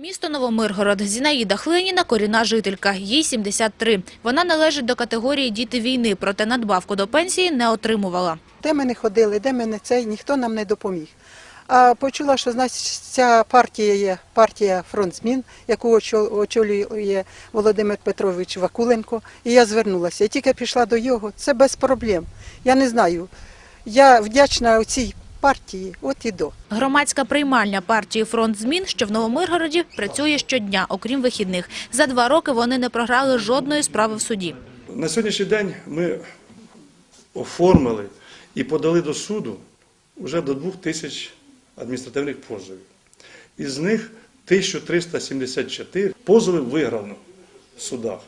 Місто Новомиргород. Зінаїда Хлиніна – корінна жителька. Їй 73. Вона належить до категорії «діти війни», проте надбавку до пенсії не отримувала. Де ми не ходили, де ми не цей, ніхто нам не допоміг. А почула, що значить, ця партія є партія фронт змін, яку очолює Володимир Петрович Вакуленко. І я звернулася. Я тільки пішла до його. Це без проблем. Я не знаю. Я вдячна цій партії, от і до. Громадська приймальня партії «Фронт змін», що в Новомиргороді, працює щодня, окрім вихідних. За два роки вони не програли жодної справи в суді. На сьогоднішній день ми оформили і подали до суду вже до 2 тисяч адміністративних позовів. Із них 1374 позови виграно в судах.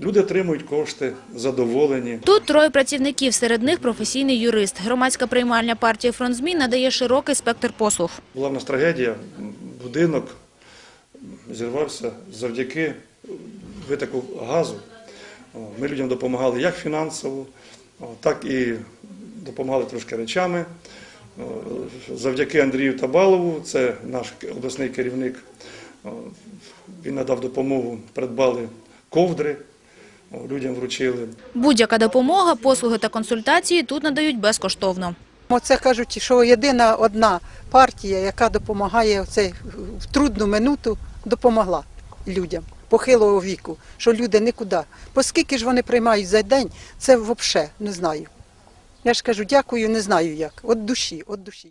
Люди отримують кошти, задоволені. Тут троє працівників, серед них професійний юрист. Громадська приймальня партії «Фронт змін» надає широкий спектр послуг. Була в нас трагедія, будинок зірвався завдяки витоку газу. Ми людям допомагали як фінансово, так і допомагали трошки речами. Завдяки Андрію Табалову, це наш обласний керівник, він надав допомогу, придбали ковдри, людям вручили. Будь-яка допомога, послуги та консультації тут надають безкоштовно. Оце кажуть, що єдина одна партія, яка допомагає в цей в трудну минуту, допомогла людям похилого віку, що люди нікуди. Оскільки ж вони приймають за день, це взагалі не знаю. Я ж кажу, дякую, не знаю як. От душі, от душі.